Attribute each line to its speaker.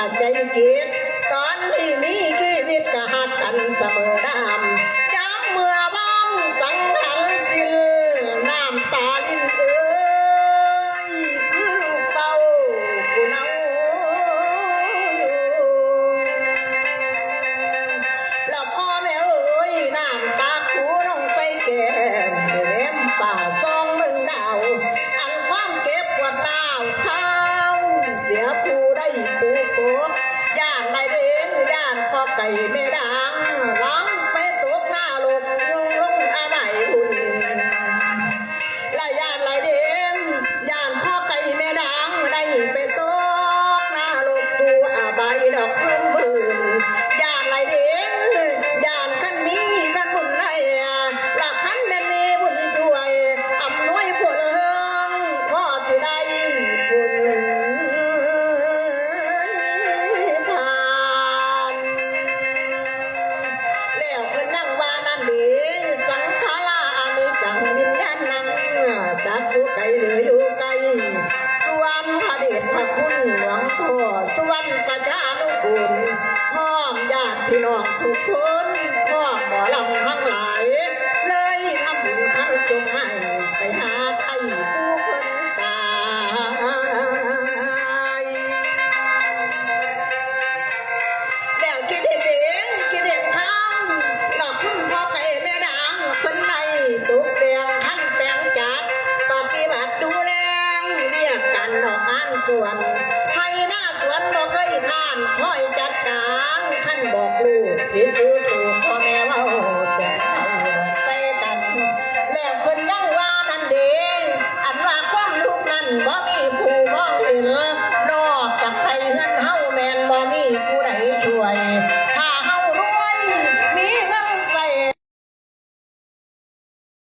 Speaker 1: กับใจกิจตอนที่มีชีวิตกหา ここ สวนให้หน้าสวนบอกเคยทานคอยจัดการท่านบอกลูกผิดหรือถูก